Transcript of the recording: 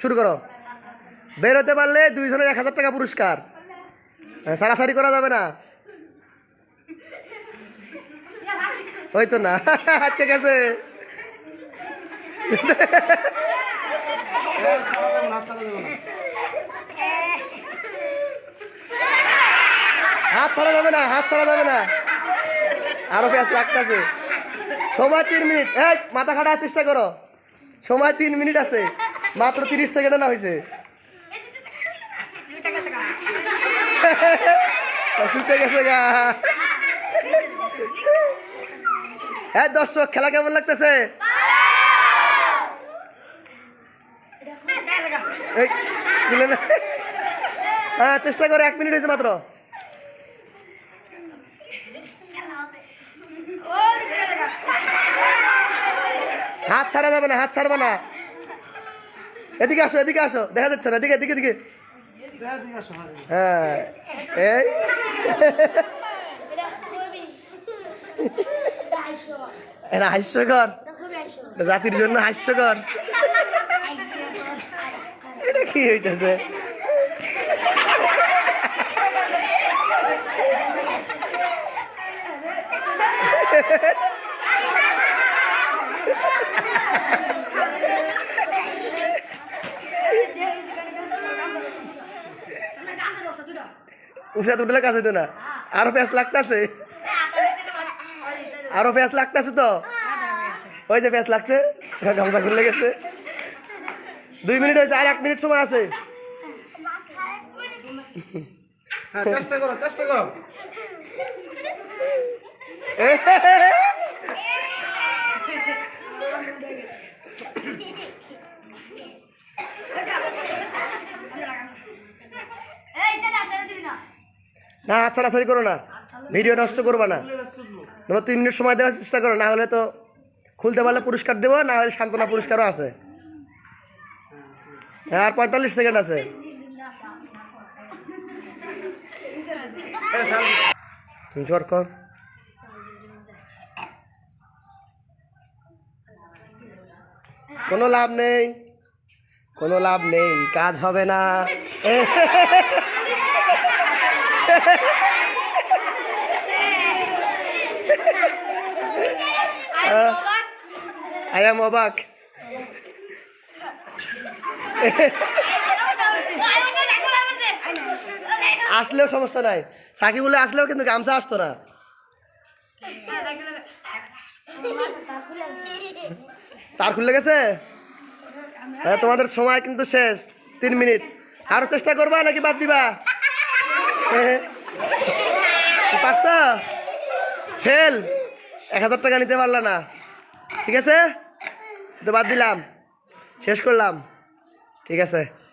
শুরু করো। বের হতে পারলে দুইজনের এক হাজার টাকা পুরস্কার। সারাসারি করা যাবে না। ওই তো না, আটকে গেছে। হাত ছাড়া যাবে না, হাত ছাড়া যাবে না। আরও পেঁয়াজ লাগতেছে। সময় তিন মিনিট। এই, মাথা খাটার চেষ্টা করো। সময় তিন মিনিট আছে। মাত্র তিরিশ সেকেন্ডে না হয়েছে? হ্যাঁ দর্শক, খেলা কেমন লাগতেছে? হ্যাঁ চেষ্টা করে, এক মিনিট হয়েছে মাত্র। হাত ছাড়া যাবে না, হাত ছাড়বে না। এদিকে আসো এদিকে আসো। দেখা যাচ্ছে না, এদিকে এদিকে এদিকে। হ্যাঁ এই। হাস্যকর। জাতির জন্য হাস্যকর। এটা কি হইতেছে? উষাত উঠলে কাজ হইতো না? আরও পেঁয়াজ লাগতেছে? আরও পেঁয়াজ লাগতেছে তো? ওই যে পেঁয়াজ লাগছে গামছা খুলে গেছে। দুই মিনিট হয়েছে আর এক মিনিট সময় আছে। হ্যাঁ চেষ্টা করো চেষ্টা করো। না হাত ছাড়াছাড়ি করো না। ভিডিও নষ্ট করব না। তোমার তিন মিনিট সময় দেওয়ার চেষ্টা করো, না হলে তো খুলতে পারলে পুরস্কার দেবো, না হলে সান্ত্বনা পুরস্কারও আছে। আর পঁয়তাল্লিশ সেকেন্ড আছে। কোনো লাভ নেই, কোনো লাভ নেই, কাজ হবে না। আই এম অবাক আসলেও সমস্যা নাই। সাকিবুলে আসলেও কিন্তু গামছা আসতো না। তার খুলে গেছে? হ্যাঁ তোমাদের সময় কিন্তু শেষ। তিন মিনিট। আরও চেষ্টা করবা নাকি বাদ দিবা? ফেল। এক হাজার টাকা নিতে পারলা না। ঠিক আছে? তো বাদ দিলাম। শেষ করলাম। ঠিক আছে।